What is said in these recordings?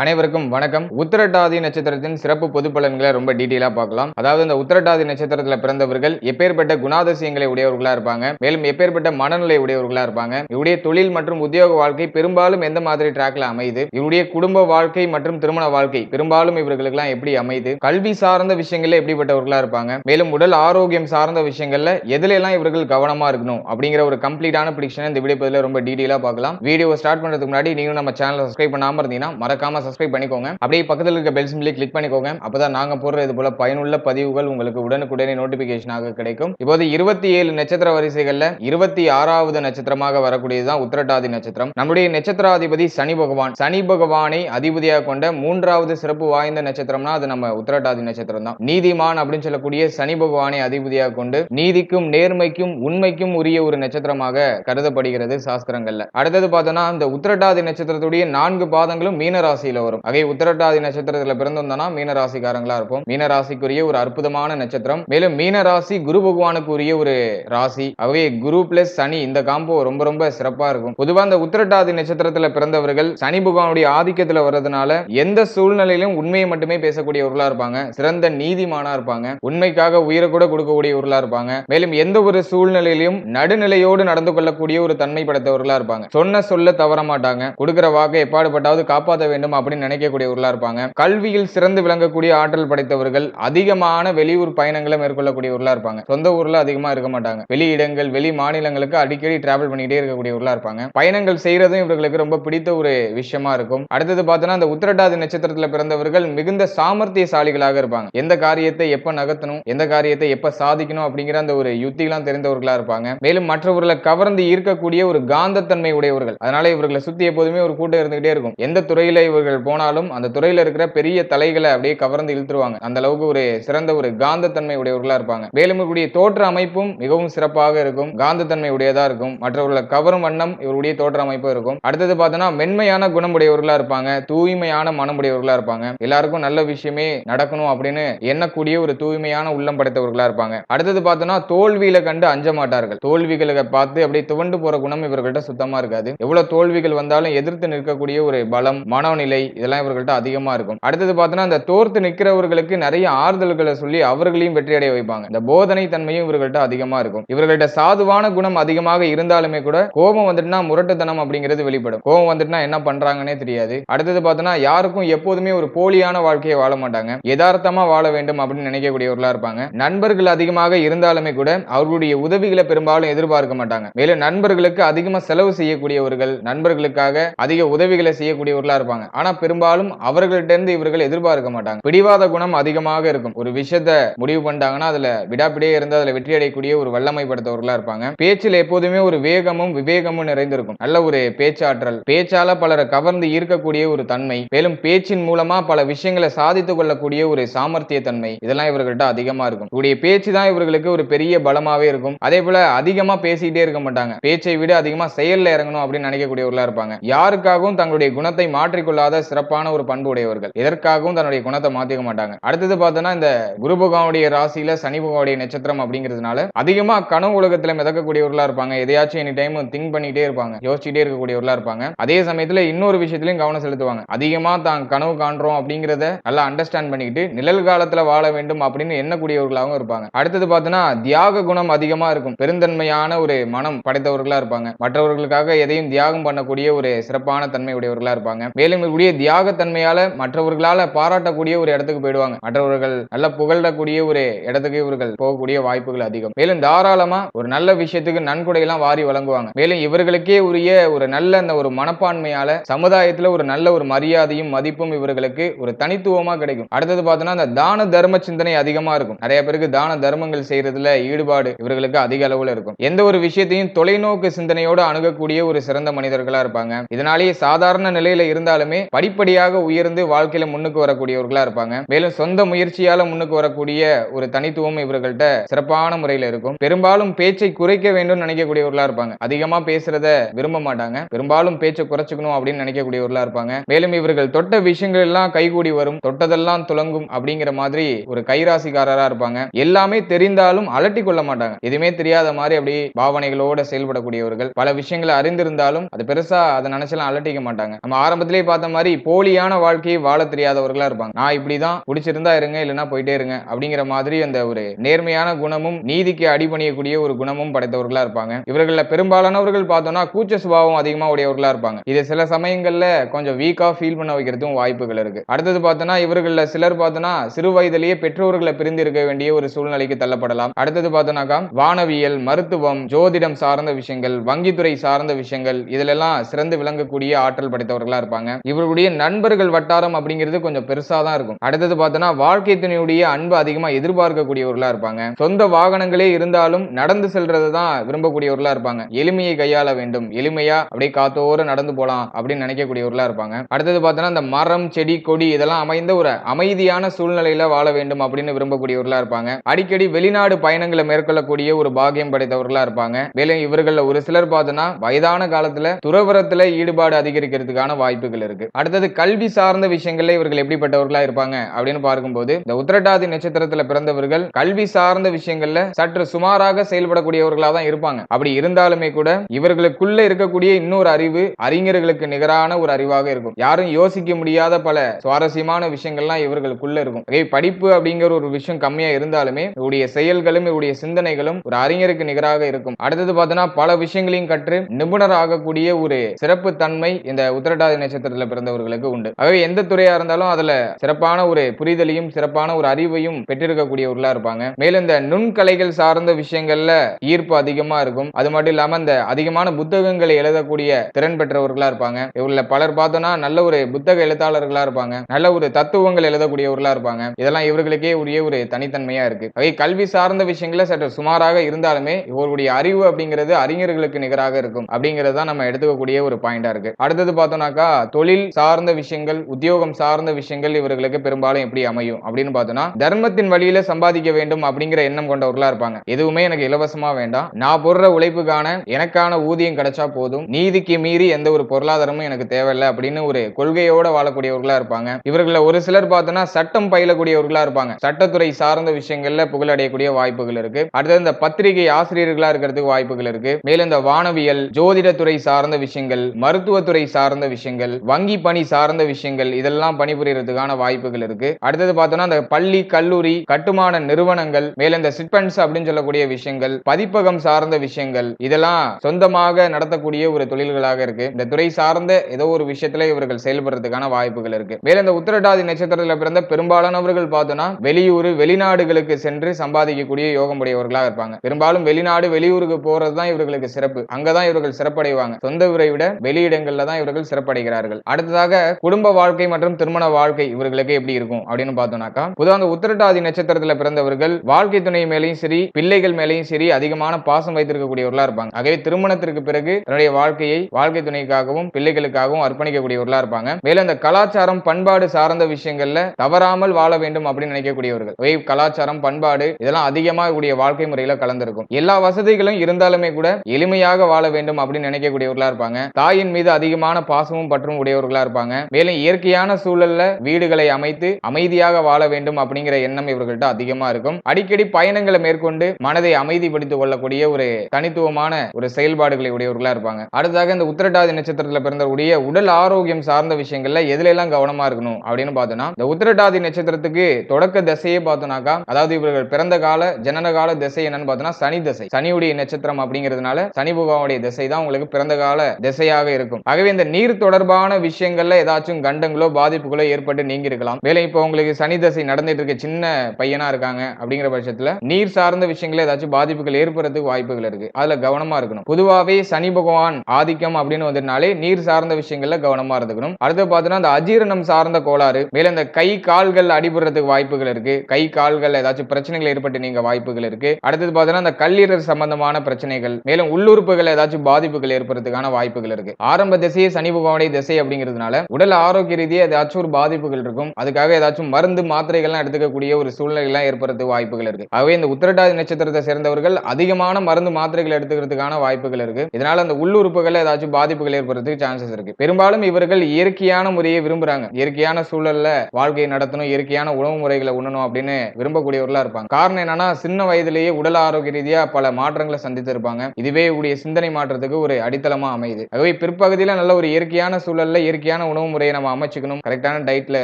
அனைவருக்கும் வணக்கம். உத்திரட்டாதி நட்சத்திரத்தின் சிறப்பு பொது பலன்களை ரொம்ப டீட்டெயிலா பார்க்கலாம். அதாவது இந்த உத்திரட்டாதி நட்சத்திரத்துல பிறந்தவர்கள் எப்பேற்பட்ட குணாதிசயங்களை உடையவர்களா இருப்பாங்க. மேலும் எப்பேற்பட்ட மனநிலை உடையவர்களா இருப்பாங்க. இவருடைய தொழில் மற்றும் உத்தியோக வாழ்க்கை பெரும்பாலும் எந்த மாதிரி டிராக்ல அமையுது? இவருடைய குடும்ப வாழ்க்கை மற்றும் திருமண வாழ்க்கை பெரும்பாலும் இவர்களுக்கெல்லாம் எப்படி அமையுது? கல்வி சார்ந்த விஷயங்கள்ல எப்படிப்பட்டவர்களா இருப்பாங்க? மேலும் உடல் ஆரோக்கியம் சார்ந்த விஷயங்கள்ல எதுல எல்லாம் இவர்கள் கவனமா இருக்கணும்? அப்படிங்கிற ஒரு கம்ப்ளீட்டான பிடிக்ஷன் இந்த வீடியோ பதில ரொம்ப டீட்டெயிலா பார்க்கலாம். வீடியோ ஸ்டார்ட் பண்றதுக்கு முன்னாடி நீங்களும் நம்ம சேனலை சப்ஸ்கிரைப் பண்ணாம இருந்தீங்கன்னா மறக்காம சப்ஸ்கிரைப் பண்ணிக்கோங்க. அப்படியே பக்கத்தில் இருக்க பெல் சிம்பிளை கிளிக் பண்ணிக்கோங்க. அப்பதான் நாங்க போடுற இது போல பயனுள்ள பதிவுகள் உங்களுக்கு உடனுக்குடனே நோட்டிபிகேஷனாக கிடைக்கும். இப்போது இருபத்தி ஏழு நட்சத்திர வரிசைகள்ல இருபத்தி ஆறாவது நட்சத்திரமாக வரக்கூடியதுதான் உத்திரட்டாதி நட்சத்திரம். நம்முடைய நட்சத்திராதிபதி சனி பகவான். சனி பகவானை அதிபதியாக கொண்ட மூன்றாவது சிறப்பு வாய்ந்த நட்சத்திரம்னா அது நம்ம உத்திரட்டாதி நட்சத்திரம் தான். நீதிமான் அப்படின்னு சொல்லக்கூடிய சனி பகவானை அதிபதியாக கொண்டு நீதிக்கும் நேர்மைக்கும் உண்மைக்கும் உரிய ஒரு நட்சத்திரமாக கருதப்படுகிறது சாஸ்திரங்கள்ல. அடுத்தது பார்த்தோம்னா இந்த உத்திரட்டாதி நட்சத்திரத்துடைய நான்கு பாதங்களும் மீனராசி ராசியில வரும். அகை உத்தரட்டாதி நட்சத்திரத்துல பிறந்திருந்தோம்னா மீன ராசிக்காரங்களா இருப்போம். மீன ராசிக்குரிய ஒரு அற்புதமான நட்சத்திரம். மேலும் மீன ராசி குரு பகவானுக்கு உரிய ஒரு ராசி. ஆகவே குரு பிளஸ் சனி இந்த காம்போ ரொம்ப ரொம்ப சிறப்பா இருக்கும். பொதுவா இந்த உத்திரட்டாதி நட்சத்திரத்துல பிறந்தவர்கள் சனி பகவானுடைய ஆதிக்கத்துல வர்றதுனால எந்த சூழ்நிலையிலும் உண்மையை மட்டுமே பேசக்கூடியவர்களா இருப்பாங்க. சிறந்த நீதிமானா இருப்பாங்க. உண்மைக்காக உயிரை கூட கொடுக்கக்கூடியவர்களா இருப்பாங்க. மேலும் எந்த ஒரு சூழ்நிலையிலும் நடுநிலையோடு நடந்து கொள்ளக்கூடிய ஒரு தன்மை படைத்தவர்களா இருப்பாங்க. சொன்ன சொல்ல தவற மாட்டாங்க. கொடுக்கிற வாக்கை எப்பாடுபட்டாவது காப்பாற்ற வேண்டும்? அப்படின்னு நினைக்கக்கூடியவர்களா இருப்பாங்க. கல்வியில் சிறந்து விளங்கக்கூடிய ஆற்றல் படைத்தவர்கள் அதிகமான வெளியூர் பயணங்களை மேற்கொள்ளக்கூடியவர்களா இருப்பாங்க. சொந்த ஊர்ல அதிகமா இருக்க மாட்டாங்க. வெளி இடங்கள் வெளி மாநிலங்களுக்கு அடிக்கடி டிராவல் பண்ணிட்டே இருக்கக்கூடியவர்களா இருப்பாங்க. பயணங்கள் செய்யறதும் இவர்களுக்கு ரொம்ப பிடித்த ஒரு விஷயமா இருக்கும். அடுத்தது பார்த்தோன்னா அந்த உத்திரட்டாதி நட்சத்திரத்துல பிறந்தவர்கள் மிகுந்த சாமர்த்தியசாலிகளாக இருப்பாங்க. எந்த காரியத்தை எப்ப நகர்த்தணும் எந்த காரியத்தை எப்ப சாதிக்கணும் அப்படிங்கிற அந்த ஒரு யுத்திலாம் தெரிந்தவர்களா இருப்பாங்க. மேலும் மற்றவர்களை கவர்ந்து ஈர்க்கக்கூடிய ஒரு காந்தத்தன்மை உடையவர்கள். அதனால இவர்களை சுத்தி எப்போதுமே ஒரு கூட்டம் இருந்துகிட்டே இருக்கும். எந்த துறையில இவர்கள் போனாலும் அந்த துறையில இருக்கிற பெரிய தலைகளை அப்படியே கவர்ந்து இழுத்துருவாங்க. அந்த அளவுக்கு ஒரு சிறந்த ஒரு காந்தத்தன்மை உடையவர்களா இருப்பாங்க. மேலும் தோற்ற அமைப்பும் மிகவும் சிறப்பாக இருக்கும். காந்தத்தன்மை உடையதா இருக்கும். மற்றவர்களை கவரும் வண்ணம் இவருடைய தோற்ற அமைப்பு இருக்கும். அடுத்தது பார்த்தோன்னா மென்மையான குணம் உடையவர்களா இருப்பாங்க. தூய்மையான மனம் உடையவர்களா இருப்பாங்க. எல்லாருக்கும் நல்ல விஷயமே நடக்கணும் அப்படின்னு எண்ணக்கூடிய ஒரு தூய்மையான உள்ளம் படைத்தவர்களா இருப்பாங்க. அடுத்தது பார்த்தோன்னா தோல்வியில கண்டு அஞ்ச மாட்டார்கள். தோல்விகளை பார்த்து அப்படியே துவண்டு போற குணம் இவர்கள்ட்ட சுத்தமா இருக்காது. எவ்வளவு தோல்விகள் வந்தாலும் எதிர்த்து நிற்கக்கூடிய ஒரு பலம் மனநிலை இதெல்லாம் இவர்கள்ட்ட அதிகமா இருக்கும். அடுத்தது பார்த்தோன்னா அந்த தோர்த்து நிற்கிறவர்களுக்கு நிறைய ஆறுதல்களை சொல்லி அவர்களையும் வெற்றியடைய வைப்பாங்க. இந்த போதனை தன்மையும் இவர்கள்ட்ட அதிகமா இருக்கும். இவர்கள்ட்ட சாதுவான குணம் அதிகமாக இருந்தாலுமே கூட கோபம் வந்துட்டுனா முரட்டுத்தனம் அப்படிங்கிறது வெளிப்படும். கோபம் வந்துட்டுனா என்ன பண்றாங்கன்னே தெரியாது. அடுத்தது பார்த்தோன்னா யாருக்கும் எப்போதுமே ஒரு போலியான வாழ்க்கையை வாழ மாட்டாங்க. யதார்த்தமா வாழ வேண்டும் அப்படின்னு நினைக்கக்கூடியவர்களா இருப்பாங்க. நண்பர்கள் அதிகமாக இருந்தாலுமே கூட அவர்களுடைய உதவிகளை பெரும்பாலும் எதிர்பார்க்க மாட்டாங்க. மேலும் நண்பர்களுக்கு அதிகமாக செலவு செய்யக்கூடியவர்கள் நண்பர்களுக்காக அதிக உதவிகளை செய்யக்கூடியவர்களா இருப்பாங்க. ஆனா பெரும்பாலும் அவர்கள்ட்ட இவர்கள் எதிர்பார்க்க மாட்டாங்க. பிடிவாத குணம் அதிகமாக இருக்கும். ஒரு விஷயத்த முடிவு பண்ணிட்டாங்கன்னா அதுல விடாப்பிடியே இருந்து அதுல வெற்றி அடையக்கூடிய ஒரு வல்லமை படுத்தவர்களா இருப்பாங்க. பேச்சில் எப்போதுமே ஒரு வேகமும் விவேகமும் நிறைந்திருக்கும். நல்ல ஒரு பேச்சாற்றல். பேச்சால பலரை கவர்ந்து ஈர்க்கக்கூடிய ஒரு தன்மை. மேலும் பேச்சின் மூலமா பல விஷயங்களை சாதித்துக் கொள்ளக்கூடிய ஒரு சாமர்த்திய தன்மை இதெல்லாம் இவர்கள்ட்ட அதிகமா இருக்கும். இவருடைய பேச்சு தான் இவர்களுக்கு ஒரு பெரிய பலமாவே இருக்கும். அதே போல அதிகமா பேசிக்கிட்டே இருக்க மாட்டாங்க. பேச்சை விட அதிகமா செயல்ல இறங்கணும் அப்படின்னு நினைக்கக்கூடியவர்களா இருப்பாங்க. யாருக்காகவும் தங்களுடைய குணத்தை மாற்றிக்கொள்ளாத சிறப்பான ஒரு பண்பு உடையவர்கள் எதற்காகவும் தன்னுடைய குணத்தை மாத்திக்க மாட்டாங்க. அடுத்தது பார்த்தோன்னா இந்த குரு பகவானுடைய ராசியில சனி பகவானுடைய நட்சத்திரம் அப்படிங்கிறதுனால அதிகமா கனவு உலகத்துல மிதக்கக்கூடியவர்களா இருப்பாங்க. எதையாச்சும் எனி டைம் திங்க் பண்ணிட்டே இருப்பாங்க. யோசிச்சுட்டே இருக்கக்கூடியவர்களா இருப்பாங்க. அதே சமயத்துல இன்னொரு விஷயத்திலையும் கவனம் செலுத்துவாங்க. அதிகமா தான் கனவு காண்றோம் அப்படிங்கிறத நல்லா அண்டர்ஸ்டாண்ட் பண்ணிக்கிட்டு நிழல் காலத்துல வாழ வேண்டும் அப்படின்னு எண்ணக்கூடியவர்களாகவும் இருப்பாங்க. அடுத்தது பார்த்தோன்னா தியாக குணம் அதிகமா இருக்கும். பெருந்தன்மையான ஒரு மனம் படைத்தவர்களா இருப்பாங்க. மற்றவர்களுக்காக எதையும் தியாகம் பண்ணக்கூடிய ஒரு சிறப்பான தன்மை உடையவர்களா இருப்பாங்க. மேலும் அவங்களுடைய தியாக தன்மையால மற்றவர்களால பாராட்டக்கூடிய ஒரு இடத்துக்கு போயிடுவாங்க. மற்றவர்கள் நல்ல புகழக்கூடிய ஒரு இடத்துக்கு இவர்கள் போகக்கூடிய வாய்ப்புகள் அதிகம். மேலும் தாராளமா ஒரு நல்ல விஷயத்துக்கு நன்கொடை எல்லாம் வாரி வழங்குவாங்க. மேலும் இவர்களுக்கே உரிய ஒரு நல்ல அந்த ஒரு மனப்பான்மையால சமுதாயத்துல ஒரு நல்ல ஒரு மரியாதையும் மதிப்பும் இவர்களுக்கு ஒரு தனித்துவமா கிடைக்கும். அடுத்தது பார்த்தோன்னா அந்த தான தர்ம சிந்தனை அதிகமா இருக்கும். நிறைய பேருக்கு தான தர்மங்கள் செய்யறதுல ஈடுபாடு இவர்களுக்கு அதிக அளவுல இருக்கும். எந்த ஒரு விஷயத்தையும் தொலைநோக்கு சிந்தனையோடு அணுகக்கூடிய ஒரு சிறந்த மனிதர்களா இருப்பாங்க. இதனாலேயே சாதாரண நிலையில இருந்தாலுமே படிப்படியாக உயர்ந்து வாழ்க்கையில முன்னுக்கு வரக்கூடியவர்களா இருப்பாங்க. மேலும் சொந்த முயற்சியால முன்னுக்கு வரக்கூடிய ஒரு தனித்துவம் இவர்கள்ட்ட சிறப்பான முறையில இருக்கும். பெரும்பாலும் பேச்சை குறைக்க வேண்டும் நினைக்கக்கூடியவர்களா இருப்பாங்க. அதிகமா பேசுறத விரும்ப மாட்டாங்க. பெரும்பாலும் பேச்சை குறைச்சுக்கணும் அப்படின்னு நினைக்கக்கூடியவர்களா இருப்பாங்க. மேலும் இவர்கள் தொட்ட விஷயங்கள் எல்லாம் கைகூடி வரும். தொட்டதெல்லாம் துலங்கும் அப்படிங்கிற மாதிரி ஒரு கைராசிக்காரரா இருப்பாங்க. எல்லாமே தெரிந்தாலும் அலட்டி கொள்ள மாட்டாங்க. எதுவுமே தெரியாத மாதிரி அப்படி பாவனைகளோட செயல்படக்கூடியவர்கள். பல விஷயங்களை அறிந்திருந்தாலும் அது பெருசா அதை நினைச்செல்லாம் அலட்டிக்க மாட்டாங்க. நம்ம ஆரம்பத்திலேயே பார்த்த மாதிரி மாதிரி போலியான வாழ்க்கையை வாழ தெரியாதவர்களா இருப்பாங்க. நான் இப்படிதான் பிடிச்சிருந்தா இருங்க இல்லைன்னா போயிட்டே இருங்க அப்படிங்கிற மாதிரி அந்த ஒரு நேர்மையான குணமும் நீதிக்கு அடிபணியக்கூடிய ஒரு குணமும் படைத்தவர்களா இருப்பாங்க. இவர்களில் பெரும்பாலானவர்கள் பார்த்தோம்னா கூச்ச சுபாவம் அதிகமா உடையவர்களா இருப்பாங்க. இது சில சமயங்கள்ல கொஞ்சம் வீக்கா ஃபீல் பண்ண வைக்கிறதும் வாய்ப்புகள் இருக்கு. அடுத்தது பார்த்தோம்னா இவர்களில் சிலர் பார்த்தோம்னா சிறு வயதிலேயே பெற்றோர்களை பிரிந்து இருக்க வேண்டிய ஒரு சூழ்நிலைக்கு தள்ளப்படலாம். அடுத்தது பார்த்தோம்னாக்கா வானவியல் மருத்துவம் ஜோதிடம் சார்ந்த விஷயங்கள் வங்கித்துறை சார்ந்த விஷயங்கள் இதிலெல்லாம் சிறந்து விளங்கக்கூடிய ஆற்றல் படைத்தவர்களா இருப்பாங்க. இவர்கள் இருக்கக்கூடிய நண்பர்கள் வட்டாரம் அப்படிங்கிறது கொஞ்சம் பெருசா தான் இருக்கும். அடுத்தது பார்த்தோம்னா வாழ்க்கை துணையுடைய அன்பு அதிகமா எதிர்பார்க்கக்கூடியவர்களா இருப்பாங்க. சொந்த வாகனங்களே இருந்தாலும் நடந்து செல்றது தான் விரும்பக்கூடியவர்களா இருப்பாங்க. எளிமையை கையாள வேண்டும். எளிமையா அப்படியே காத்தோர நடந்து போலாம் அப்படின்னு நினைக்கக்கூடியவர்களா இருப்பாங்க. அடுத்தது பார்த்தோம்னா இந்த மரம் செடி கொடி இதெல்லாம் அமைந்த ஒரு அமைதியான சூழ்நிலையில வாழ வேண்டும் அப்படின்னு விரும்பக்கூடியவர்களா இருப்பாங்க. அடிக்கடி வெளிநாடு பயணங்களை மேற்கொள்ளக்கூடிய ஒரு பாகியம் படைத்தவர்களா இருப்பாங்க. மேலும் இவர்கள்ல ஒரு சிலர் பார்த்தோம்னா வயதான காலத்துல துறவரத்துல ஈடுபாடு அதிகரிக்கிறதுக்கான வாய்ப்புகள் இருக்கு. அடுத்தது கல்வி சார்ந்த விஷயங்கள்ல இவர்கள் எப்படிப்பட்டவர்களா இருப்பாங்க அப்படின்னு பார்க்கும்போது இந்த உத்திரட்டாதி நட்சத்திரத்துல பிறந்தவர்கள் கல்வி சார்ந்த விஷயங்கள்ல சற்று சுமாராக செயல்படக்கூடியவர்களா தான் இருப்பாங்க. அப்படி இருந்தாலுமே கூட இவர்களுக்குள்ள இருக்கக்கூடிய இன்னொரு அறிவு அறிஞர்களுக்கு நிகரான ஒரு அறிவாக இருக்கும். யாரும் யோசிக்க முடியாத பல சுவாரஸ்யமான விஷயங்கள்லாம் இவர்களுக்குள்ள இருக்கும். படிப்பு அப்படிங்கிற ஒரு விஷயம் கம்மியா இருந்தாலுமே இவருடைய செயல்களும் இவருடைய சிந்தனைகளும் ஒரு அறிஞருக்கு நிகராக இருக்கும். அடுத்தது பார்த்தோன்னா பல விஷயங்களையும் கற்று நிபுணர் ஆகக்கூடிய ஒரு சிறப்பு தன்மை இந்த உத்திரட்டாதி நட்சத்திரத்துல பிறந்தவர்களுக்கு உண்டு. ஆகவே எந்த துறையா இருந்தாலும் அதுல சிறப்பான ஒரு புரிதலையும் சிறப்பான ஒரு அறிவையும் பெற்றிருக்கக்கூடியவர்களா இருப்பாங்க. மேலும் இந்த நுண்கலைகள் சார்ந்த விஷயங்கள்ல ஈர்ப்பு அதிகமா இருக்கும். அது மட்டும் இல்லாம இந்த அதிகமான புத்தகங்களை எழுதக்கூடிய திறன் பெற்றவர்களா இருப்பாங்க. இவர்கள பலர் பார்த்தோம்னா நல்ல ஒரு புத்தக எழுத்தாளர்களா இருப்பாங்க. நல்ல ஒரு தத்துவங்கள் எழுதக்கூடியவர்களா இருப்பாங்க. இதெல்லாம் இவர்களுக்கே உரிய ஒரு தனித்தன்மையா இருக்கு. அவை கல்வி சார்ந்த விஷயங்கள சற்று சுமாராக இருந்தாலுமே இவருடைய அறிவு அப்படிங்கிறது அறிஞர்களுக்கு நிகராக இருக்கும். அப்படிங்கிறது தான் நம்ம எடுத்துக்கக்கூடிய ஒரு பாயிண்டா இருக்கு. அடுத்தது பார்த்தோம்னாக்கா தொழில் சார்ந்த விஷயங்கள் உத்தியோகம் சார்ந்த விஷயங்கள் இவர்களுக்கு பெரும்பாலும் எப்படி அமையும்? அப்படின்னு பார்த்தோம்னா தர்மத்தின் வழியில சம்பாதிக்க வேண்டும் அப்படிங்கிற எண்ணம் கொண்டவர்களா இருப்பாங்க. எதுவுமே எனக்கு இலவசமா வேண்டாம். நான் போடுற உழைப்புக்கான எனக்கான ஊதியம் கிடைச்சா போதும். நீதிக்கு மீறி எந்த ஒரு பொருளாதாரமும் எனக்கு தேவையில்லை அப்படின்னு ஒரு கொள்கையோட வாழக்கூடியவர்களா இருப்பாங்க. இவர்கள ஒரு சிலர் பார்த்தோம்னா சட்டம் பயிலக்கூடியவர்களா இருப்பாங்க. சட்டத்துறை சார்ந்த விஷயங்கள்ல புகழடையக்கூடிய வாய்ப்புகள் இருக்கு. அடுத்தது இந்த பத்திரிகை ஆசிரியர்களா இருக்கிறதுக்கு வாய்ப்புகள் இருக்கு. மேலும் இந்த வானவியல் ஜோதிடத்துறை சார்ந்த விஷயங்கள் மருத்துவத்துறை சார்ந்த விஷயங்கள் வங்கி பணி சார்ந்த விஷயங்கள் இதெல்லாம் பணிபுரியறதுக்கான வாய்ப்புகள் இருக்கு. அடுத்தது பார்த்தோம்னா அந்த பள்ளி கல்லூரி கட்டுமான நிறுவனங்கள் மேலும் இந்த சிட்பண்ட்ஸ் அப்படின்னு சொல்லக்கூடிய விஷயங்கள் பதிப்பகம் சார்ந்த விஷயங்கள் இதெல்லாம் சொந்தமாக நடத்தக்கூடிய ஒரு தொழில்களாக இருக்கு. இந்த துறை சார்ந்த ஏதோ ஒரு விஷயத்துல இவர்கள் செயல்படுறதுக்கான வாய்ப்புகள் இருக்கு. மேலும் இந்த உத்திரட்டாதி நட்சத்திரத்தில் பிறந்த பெரும்பாலானவர்கள் பார்த்தோம்னா வெளியூர் வெளிநாடுகளுக்கு சென்று சம்பாதிக்கக்கூடிய யோகம் உடையவர்களாக இருப்பாங்க. பெரும்பாலும் வெளிநாடு வெளியூருக்கு போறது தான் இவர்களுக்கு சிறப்பு. அங்கதான் இவர்கள் சிறப்படைவாங்க. சொந்த ஊரை விட வெளியிடங்கள்ல தான் இவர்கள் சிறப்படைகிறார்கள். அடுத்ததாக குடும்ப வாழ்க்கை மற்றும் திருமண வாழ்க்கை இவர்களுக்கு எப்படி இருக்கும் அப்படின்னு பார்த்தோம்னாக்கா பொதுவாக அந்த உத்திரட்டாதி நட்சத்திரத்துல பிறந்தவர்கள் வாழ்க்கை துணை மேலையும் சரி பிள்ளைகள் மேலையும் சரி அதிகமான பாசம் வைத்திருக்கக்கூடியவர்களா இருப்பாங்க. ஆகவே திருமணத்திற்கு பிறகு தன்னுடைய வாழ்க்கையை வாழ்க்கை துணைக்காகவும் பிள்ளைகளுக்காகவும் அர்ப்பணிக்கக்கூடியவர்களா இருப்பாங்க. மேலும் அந்த கலாச்சாரம் பண்பாடு சார்ந்த விஷயங்கள்ல தவறாமல் வாழ வேண்டும் அப்படின்னு நினைக்கக்கூடியவர்கள். கலாச்சாரம் பண்பாடு இதெல்லாம் அதிகமாக கூடிய வாழ்க்கை முறையில கலந்திருக்கும். எல்லா வசதிகளும் இருந்தாலுமே கூட எளிமையாக வாழ வேண்டும் அப்படின்னு நினைக்கக்கூடியவர்களா இருப்பாங்க. தாயின் மீது அதிகமான பாசமும் பற்றும் உடையவர்களா இருப்பாங்க. மேலும் இயற்கையான சூழல்ல வீடுகளை அமைத்து அமைதியாக வாழ வேண்டும் அப்படிங்கிற எண்ணம் இவர்கள்ட்ட அதிகமா இருக்கும். அடிக்கடி பயணங்களை மேற்கொண்டு மனதை அமைதிப்படுத்திக் கொள்ளக்கூடிய ஒரு தனித்துவமான ஒரு செயல்பாடுகளை உடையவர்களா இருப்பாங்க. அடுத்ததாக இந்த உத்திரட்டாதி நட்சத்திரத்துல பிறந்தவருடைய உடல் ஆரோக்கியம் சார்ந்த விஷயங்கள்ல எதுல எல்லாம் கவனமா இருக்கணும் அப்படின்னு பார்த்தோம்னா இந்த உத்திரட்டாதி நட்சத்திரத்துக்கு தொடக்க திசையே பார்த்தோம்னாக்கா அதாவது இவர்கள் பிறந்த கால ஜனன கால திசை என்னன்னு பார்த்தோம்னா சனி திசை. சனியுடைய நட்சத்திரம் அப்படிங்கிறதுனால சனி பகவானுடைய திசை தான் உங்களுக்கு பிறந்த கால திசையாக இருக்கும். ஆகவே இந்த நீர் தொடர்பான விஷயங்கள் விஷயங்கள்ல ஏதாச்சும் கண்டங்களோ பாதிப்புகளோ ஏற்பட்டு நீங்க இருக்கலாம் வேலை இப்போ உங்களுக்கு சனி தசை நடந்துட்டு இருக்க சின்ன பையனா இருக்காங்க அப்படிங்கிற பட்சத்துல நீர் சார்ந்த விஷயங்கள ஏதாச்சும் பாதிப்புகள் ஏற்படுறதுக்கு வாய்ப்புகள் இருக்கு. அதுல கவனமா இருக்கணும். பொதுவாகவே சனி பகவான் ஆதிக்கம் அப்படின்னு வந்ததுனாலே நீர் சார்ந்த விஷயங்கள்ல கவனமா இருந்துக்கணும். அடுத்து பார்த்தோம்னா அந்த அஜீரணம் சார்ந்த கோளாறு மேல இந்த கை கால்கள் அடிபடுறதுக்கு வாய்ப்புகள் இருக்கு. கை கால்கள் ஏதாச்சும் பிரச்சனைகள் ஏற்பட்டு நீங்க வாய்ப்புகள் இருக்கு. அடுத்தது பார்த்தோம்னா அந்த கல்லீரல் சம்பந்தமான பிரச்சனைகள் மேலும் உள்ளுறுப்புகள் ஏதாச்சும் பாதிப்புகள் ஏற்படுறதுக்கான வாய்ப்புகள் இருக்கு. ஆரம்ப திசையே சனி பகவானுடைய திசை இருக்கிறதுனால உடல் ஆரோக்கிய ரீதியாக ஏதாச்சும் ஒரு பாதிப்புகள் இருக்கும். அதுக்காக ஏதாச்சும் மருந்து மாத்திரைகள்லாம் எடுத்துக்கக்கூடிய ஒரு சூழ்நிலைகள்லாம் ஏற்படுறதுக்கு வாய்ப்புகள் இருக்கு. ஆகவே இந்த உத்திரட்டாதி நட்சத்திரத்தை சேர்ந்தவர்கள் அதிகமான மருந்து மாத்திரைகள் எடுத்துக்கிறதுக்கான வாய்ப்புகள் இருக்கு. இதனால அந்த உள்ளுறுப்புகள் ஏதாச்சும் பாதிப்புகள் ஏற்படுறதுக்கு சான்சஸ் இருக்கு. பெரும்பாலும் இவர்கள் இயற்கையான முறையை விரும்புறாங்க. இயற்கையான சூழல்ல வாழ்க்கையை நடத்தணும் இயற்கையான உணவு முறைகளை உண்ணணும் அப்படின்னு விரும்பக்கூடியவர்களா இருப்பாங்க. காரணம் என்னன்னா சின்ன வயதிலேயே உடல் ஆரோக்கிய ரீதியா பல மாற்றங்களை சந்தித்து இருப்பாங்க. இதுவே உடைய சிந்தனை மாற்றத்துக்கு ஒரு அடித்தளமா அமையுது. ஆகவே பிற்பகுதியில நல்ல ஒரு இயற்கையான சூழல்ல இயற்கையான சரியான உணவு முறையை நம்ம அமைச்சுக்கணும் கரெக்டான டயட்ல